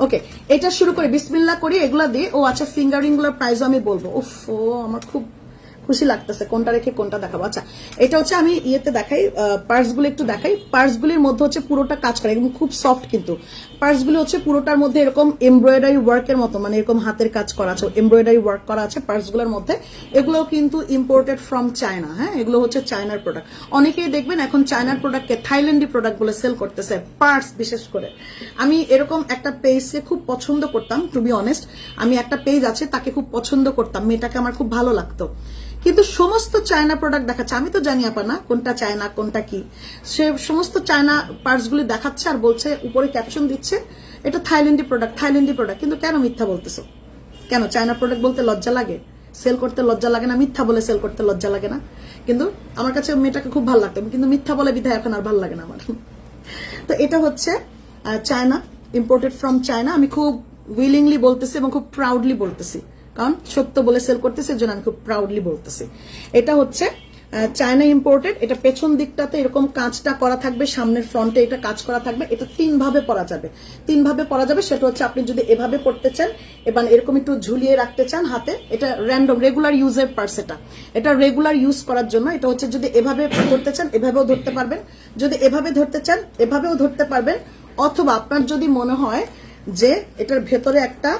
ওকে এটা শুরু করে। বিসমিল্লা করি, এগুলা দিয়ে, ও আচ্ছা ফিঙ্গারিংগুলোর প্রাইসও আমি বলব। ওফ ও, আমার খুব খুশি লাগতেছে, কোনটা রেখে কোনটা দেখাবো। আচ্ছা এটা হচ্ছে আমি ইয়েতে দেখাই পার্সগুলো একটু দেখাই। পার্সগুলির মধ্যে হচ্ছে পুরোটা কাজ করে এবং খুব সফট কিন্তু। পার্সগুলো হচ্ছে পুরোটার মধ্যে এরকম এমব্রয়ডারি ওয়ার্কের মতো মানে এরকম হাতের কাজ করা আছে এমব্রয়ডারি ওয়ার্ক করা আছে পার্সগুলোর মধ্যে। এগুলো কিন্তু ইম্পোর্টেড ফ্রম চায়না হ্যাঁ? এগুলো হচ্ছে চায়নার প্রোডাক্ট অনেকেই দেখবেন এখন চায়নার প্রোডাক্টকে থাইল্যান্ডি প্রোডাক্ট বলে সেল করতেছে পার্স বিশেষ করে। আমি এরকম একটা পেজকে খুব পছন্দ করতাম টু বি অনেস্ট আমি একটা পেজ আছে, তাকে খুব পছন্দ করতাম, মেয়েটাকে আমার খুব ভালো লাগতো। কিন্তু সমস্ত চায়না প্রোডাক্ট দেখাচ্ছে। আমি তো জানি, আপা, না, কোনটা চায়না কোনটা কি। সে সমস্ত চায়না পার্টসগুলি দেখাচ্ছে আর বলছে, উপরে ক্যাপশন দিচ্ছে, এটা থাইল্যান্ডি প্রোডাক্ট থাইল্যান্ডি প্রোডাক্ট কিন্তু কেন মিথ্যা বলতেছো? কেন চায়না প্রোডাক্ট বলতে লজ্জা লাগে? সেল করতে লজ্জা লাগে না? মিথ্যা বলে সেল করতে লজ্জা লাগে না? কিন্তু আমার কাছে মেয়েটাকে খুব ভালো লাগতো, কিন্তু মিথ্যা বলে বিধায় এখন আর ভালো লাগে না আমার। তো এটা হচ্ছে চায়না ইম্পোর্টেড ফ্রম চায়না আমি খুব উইলিংলি বলতেছি এবং খুব প্রাউডলি বলতেছি। কারণ সত্য বলে সেল করতেছে এর আমি খুব প্রাউডলি বলতেছি। এটা হচ্ছে চায়না ইম্পোর্টেড এটা পেছন দিকটাতে এরকম কাজটা করা থাকবে, সামনের ফ্রন্টে এটা কাজ করা থাকবে, এটা তিন ভাবে পরা যাবে। তিন ভাবে পরা যাবে, সেটা হচ্ছে আপনি যদি এভাবে পড়তে চান, এবার এরকম একটু ঝুলিয়ে রাখতে চান হাতে, এটা র্যান্ডম রেগুলার ইউজের পার্স এটা এটা রেগুলার ইউজ করার জন্য, এটা হচ্ছে যদি এভাবে ধরতে চান, এভাবেও ধরতে পারবেন। যদি এভাবে ধরতে চান, এভাবেও ধরতে পারবেন। অথবা আপনার যদি মনে হয় যে এটার ভেতরে একটা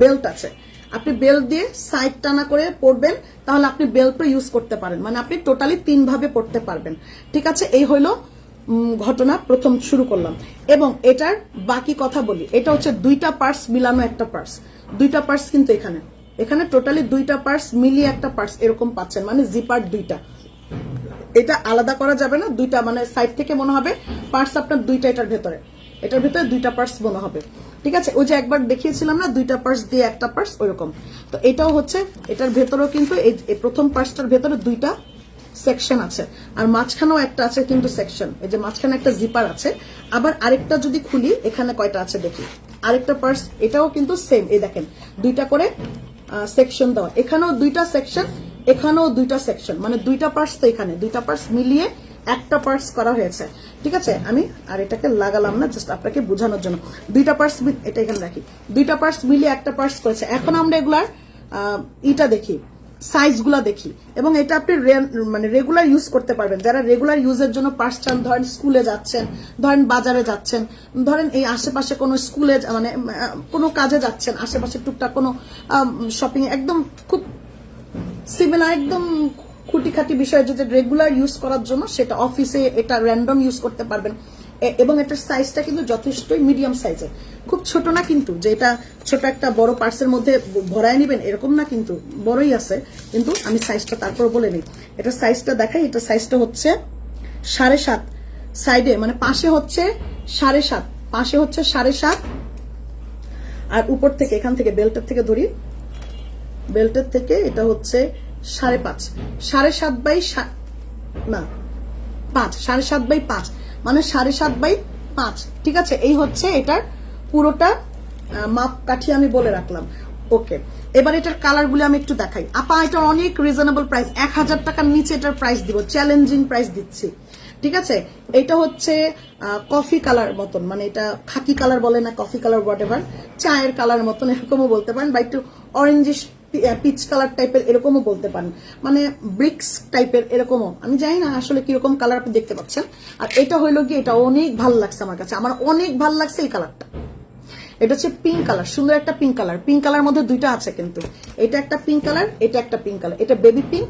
বেল্ট আছে। আপনি বেল্ট দিয়ে সাইড টানা করে পড়বেন, তাহলে আপনি বেল্টও ইউজ করতে পারেন। মানে আপনি টোটালি তিন ভাবে পড়তে পারবেন। ঠিক আছে? এই হলো ঘটনা প্রথম শুরু করলাম। এবং এটার বাকি কথা বলি। এটা হচ্ছে দুইটা পার্টস মিলানো একটা পার্টস দুইটা পার্টস কিন্তু এখানে। এখানে টোটালি দুইটা পার্টস মিলিয়ে একটা পার্টস এরকম পাচ্ছেন। মানে জিপার দুইটা। এটা আলাদা করা যাবে না। দুইটা মানে সাইড থেকে মনে হবে। পার্টস আপনার দুইটা এটার ভেতরে। এটার ভেতরে দুইটা পার্টস মনে হবে। ঠিক আছে? ওই যে একবার দেখিয়েছিলাম না, দুইটা পার্স দিয়ে একটা পার্টস ওইরকম। তো এটাও হচ্ছে, এটার ভেতরেও কিন্তু এই প্রথম পার্সটার ভেতরে দুইটা সেকশন আছে। আর মাঝখানেও একটা আছে কিন্তু সেকশন এই যে মাঝখানে একটা জিপার আছে। আবার আরেকটা যদি খুলি, এখানে কয়টা আছে দেখি? আরেকটা পার্স এটাও কিন্তু সেম এই দেখেন, দুইটা করে সেকশন দেওয়া। এখানেও দুইটা সেকশন এখানেও দুইটা সেকশন মানে দুইটা পার্স তো এখানে, দুইটা পার্স মিলিয়ে একটা পার্টস করা হয়েছে। ঠিক আছে? আমি আর এটাকে লাগালাম না জাস্ট আপনাকে বোঝানোর জন্য। দুইটা পার্টস এটা এখানে রাখি। দুইটা পার্টস মিলিয়ে একটা পার্টস করেছে। এখন আমরা এগুলার ইটা দেখি সাইজগুলা দেখি। এবং এটা আপনি মানে রেগুলার ইউজ করতে পারবেন। যারা রেগুলার ইউজের জন্য পার্স চান, ধরেন স্কুলে যাচ্ছেন, ধরেন বাজারে যাচ্ছেন, ধরেন এই আশেপাশে কোনো স্কুলে মানে কোনো কাজে যাচ্ছেন, আশেপাশে টুকটাক কোনো শপিং একদম খুব সিমিলার একদম খুঁটিখাটি বিষয় যেটা রেগুলার ইউজ করার জন্য সেটা অফিসে এটা র্যান্ডম ইউজ করতে পারবেন। এবং এটার সাইজটা কিন্তু যথেষ্টই মিডিয়াম সাইজের খুব ছোট না কিন্তু, যে এটা ছোট একটা বড় পার্সের মধ্যে ভরায় নেবেন, এরকম না কিন্তু, বড়ই আছে। কিন্তু আমি সাইজটা তারপর বলে নিই। এটা সাইজটা দেখাই, এটা সাইজটা হচ্ছে সাড়ে সাত। সাইডে মানে পাশে হচ্ছে সাড়ে সাত। পাশে হচ্ছে সাড়ে সাত। আর উপর থেকে, এখান থেকে বেল্টের থেকে ধরি। বেল্টের থেকে এটা হচ্ছে সাড়ে পাঁচ। সাড়ে সাত বাই না, পাঁচ, সাড়ে সাত বাই পাঁচ। মানে সাড়ে সাত বাই পাঁচ। ঠিক আছে? এই হচ্ছে এটার পুরোটা মাপ কাঠি আমি বলে রাখলাম। ওকে। এবার এটার কালারগুলো আমি একটু দেখাই। আপা, এটা অনেক রিজনেবল প্রাইস এক হাজার টাকার নিচে এটার প্রাইস দিব। চ্যালেঞ্জিং প্রাইস দিচ্ছি। ঠিক আছে? এটা হচ্ছে কফি কালার মতন। মানে এটা খাকি কালার বলে না কফি কালার হোয়াট এভার চায়ের কালার মতন, এরকমও বলতে পারেন। বা একটু অরেঞ্জিশ পিচ কালার টাইপের এরকমও বলতে পারেন। মানে ব্রিক্স টাইপের এরকমও। আমি জানি না আসলে কীরকম কালার আপনি দেখতে পাচ্ছেন। আর এটা হইল গিয়ে এটা অনেক ভালো লাগছে আমার কাছে। আমার অনেক ভালো লাগছে এই কালারটা এটা হচ্ছে পিঙ্ক কালার সুন্দর একটা পিঙ্ক কালার পিঙ্ক কালার মধ্যে দুইটা আছে কিন্তু। এটা একটা পিঙ্ক কালার এটা একটা পিঙ্ক কালার এটা বেবি পিঙ্ক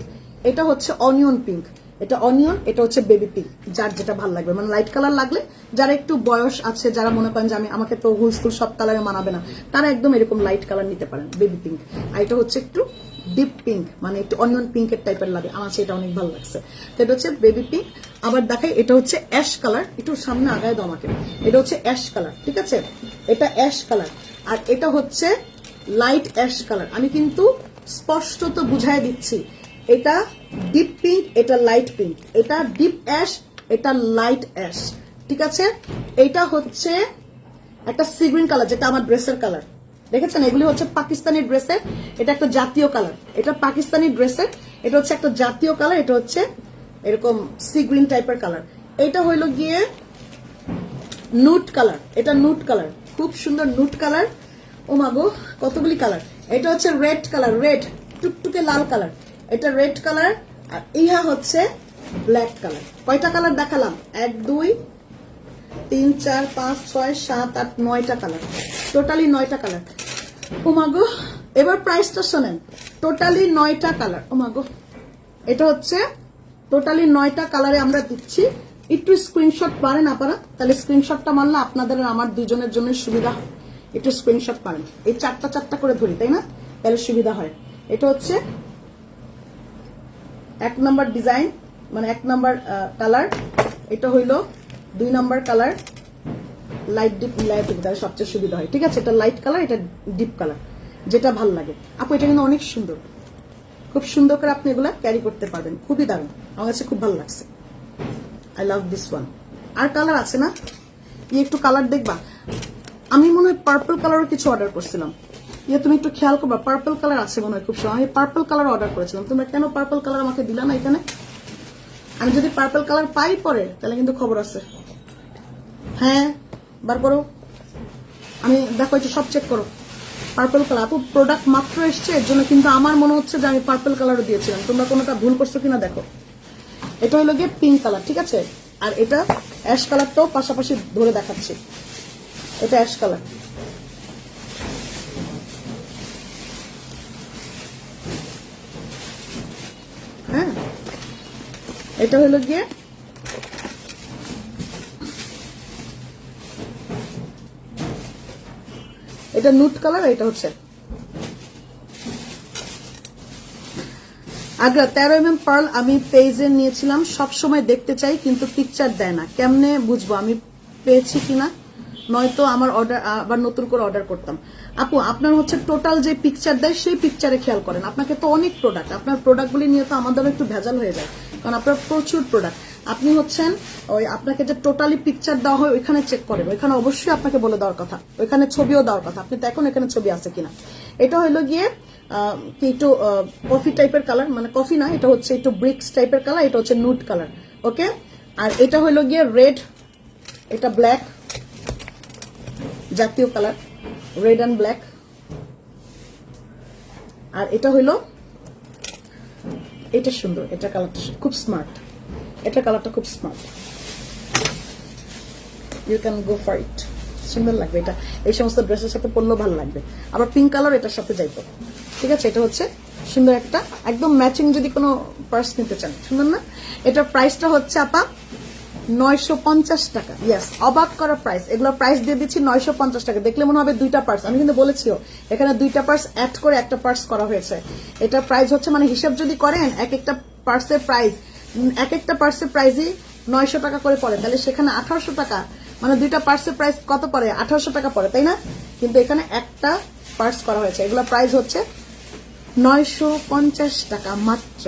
এটা হচ্ছে অনিয়ন পিঙ্ক এটা অনিয়ন এটা হচ্ছে বেবি পিঙ্ক যার যেটা ভালো লাগবে। মানে লাইট কালার লাগলে যারা একটু বয়স আছে, যারা মনে করেন যে আমি আমাকে তো হুল স্কুল সব কালারে মানাবে না, তারা একদম এরকম লাইট কালার নিতে পারেন বেবি পিঙ্ক আর এটা হচ্ছে একটু ডিপ পিঙ্ক মানে একটু অনিয়ন পিঙ্কের টাইপের লাগে। আমার সেটা অনেক ভালো লাগছে। তো এটা হচ্ছে বেবি পিঙ্ক আবার দেখাই, এটা হচ্ছে অ্যাশ কালার একটু সামনে আগায় দাও আমাকে। এটা হচ্ছে অ্যাশ কালার ঠিক আছে? এটা অ্যাশ কালার আর এটা হচ্ছে লাইট অ্যাশ কালার আমি কিন্তু স্পষ্টত বুঝাই দিচ্ছি, এটা ডিপ পিঙ্ক এটা লাইট পিঙ্ক এটা ডিপ অ্যাশ এটা লাইট অ্যাশ ঠিক আছে? এটা হচ্ছে একটা সিগ্রিন কালার যেটা আমার ড্রেসের কালার দেখেছেন? এগুলি হচ্ছে পাকিস্তানি ড্রেসের এটা একটা জাতীয় কালার এটা পাকিস্তানি ড্রেসের এটা হচ্ছে একটা জাতীয় কালার এটা হচ্ছে এরকম সি গ্রিন টাইপের কালার এটা হইল গিয়ে নুট কালার এটা নুট কালার খুব সুন্দর নুট কালার ও মাগো কতগুলি কালার এটা হচ্ছে রেড কালার রেড টুকটুকে লাল কালার এটা রেড কালার আর ইহা হচ্ছে ব্ল্যাক কালার কয়টা কালার দেখালাম? এক, দুই, তিন, চার, পাঁচ, ছয়, সাত, আট, নয়টা কালার টোটালি নয়টা কালার ও মাগো এবার প্রাইসটা শোনেন। টোটালি নয়টা কালার ও মাগো এটা হচ্ছে টোটালি নয়টা কালারে আমরা দিচ্ছি। একটু স্ক্রিনশট পারেন আপনারা। তাহলে স্ক্রিনশটটা মারলে আপনাদের আমার দুজনের জন্য সুবিধা হয়। একটু স্ক্রিনশট পারেন। এই চারটা চারটা করে ধরি, তাই না? তাহলে সুবিধা হয়। এটা হচ্ছে এক নাম্বার ডিজাইন মানে এক নাম্বার কালার। এটা হইল দুই নাম্বার কালার, লাইট ডিপ মিলাই তাহলে সবচেয়ে সুবিধা হয়। ঠিক আছে, এটা লাইট কালার, এটা ডিপ কালার, যেটা ভালো লাগে। আপু, এটা কিন্তু অনেক সুন্দর। খুব সুন্দর করে আপনি এগুলা ক্যারি করতে পারবেন। খুবই দারুণ। আমার কাছে খুব ভালো লাগছে। আই লাভ দিস ওয়ান আর কালার আছে না? একটু কালার দেখবা। আমি মনে হয় পার্পল কালারও কিছু অর্ডার করছিলাম। ইয়ে তুমি একটু খেয়াল করবা পার্পল কালার আছে মনে হয় খুব সময়। আমি পার্পল কালার অর্ডার করেছিলাম। তোমরা কেন পার্পল কালার আমাকে দিলা না এখানে? আমি যদি পার্পল কালার পাই পরে, তাহলে কিন্তু খবর আছে। হ্যাঁ বার করো। আমি, দেখো এটা সব চেক করো। পার্পল কালার আপু প্রোডাক্ট মাত্র এসছে, এর জন্য কিন্তু আমার মনে হচ্ছে যে আমি পার্পল কালারও দিয়েছিলাম। তোমরা কোনোটা ভুল করছ কিনা দেখো। এটা হলো গিয়ে পিঙ্ক কালার ঠিক আছে? আর এটা অ্যাশ কালারটাও পাশাপাশি ধরে দেখাচ্ছি। এটা অ্যাশ কালার হ্যাঁ এটা হলো গিয়ে এটা নুট কালার, এটা হচ্ছে আগ্রা। তেরো এম এম পার্ল আমি পেজে নিয়েছিলাম সব সময় দেখতে চাই, কিন্তু পিকচার দেয় না। কেমনে বুঝব আমি পেয়েছি কিনা? নয়তো আমার অর্ডার আবার নতুন করে অর্ডার করতাম। আপু, আপনার হচ্ছে টোটাল যে পিকচার দেয়, সেই পিকচারে খেয়াল করেন। আপনাকে তো অনেক প্রোডাক্ট আপনার প্রোডাক্টগুলি নিয়ে তো আমাদেরও একটু ভেজাল হয়ে যায়। কারণ আপনার প্রচুর প্রোডাক্ট আপনি হচ্ছেন ওই আপনাকে যে টোটালি পিকচার দেওয়া হয়, ওইখানে চেক করেন। ওইখানে অবশ্যই আপনাকে বলে দেওয়ার কথা। ওইখানে ছবিও দেওয়ার কথা। আপনি দেখুন এখানে ছবি আছে কিনা। এটা হলো গিয়ে একটু কফি টাইপের কালার মানে কফি না, এটা হচ্ছে একটু ব্রিক্স টাইপের কালার এটা হচ্ছে নুট কালার ওকে আর এটা হলো গিয়ে রেড এটা ব্ল্যাক জাতীয় কালার রেড অ্যান্ড ব্ল্যাক আর এটা হইল এটা সুন্দর, এটা কালারটা খুব স্মার্ট এটা কালারটা খুব smart you can go for it সুন্দর লাগবে এটা। এই সমস্ত ড্রেসের সাথে পড়লেও ভালো লাগবে। আবার পিঙ্ক কালার এটার সাথে যাইতো ঠিক আছে? এটা হচ্ছে সুন্দর একটা, একদম ম্যাচিং যদি কোনো পার্স নিতে চান। সুন্দর না? এটার প্রাইসটা হচ্ছে আপা নয়শো পঞ্চাশ টাকা। ইয়েস অবাক করা প্রাইস এগুলো প্রাইস দিয়ে দিচ্ছি নয়শো পঞ্চাশ টাকা। দেখলে মনে হবে দুইটা পার্স আমি কিন্তু বলেছিও, এখানে দুইটা পার্স অ্যাড করে একটা পার্স করা হয়েছে। এটা প্রাইস হচ্ছে মানে হিসাব যদি করেন, এক একটা পার্সের প্রাইস এক একটা পার্সের প্রাইসই নয়শো টাকা করে পড়ে। তাহলে সেখানে আঠারোশো টাকা মানে দুইটা পার্সের প্রাইস কত পড়ে? আঠারোশো টাকা পড়ে, তাই না? কিন্তু এখানে একটা পার্স করা হয়েছে। এগুলো প্রাইস হচ্ছে নয়শো পঞ্চাশ টাকা মাত্র।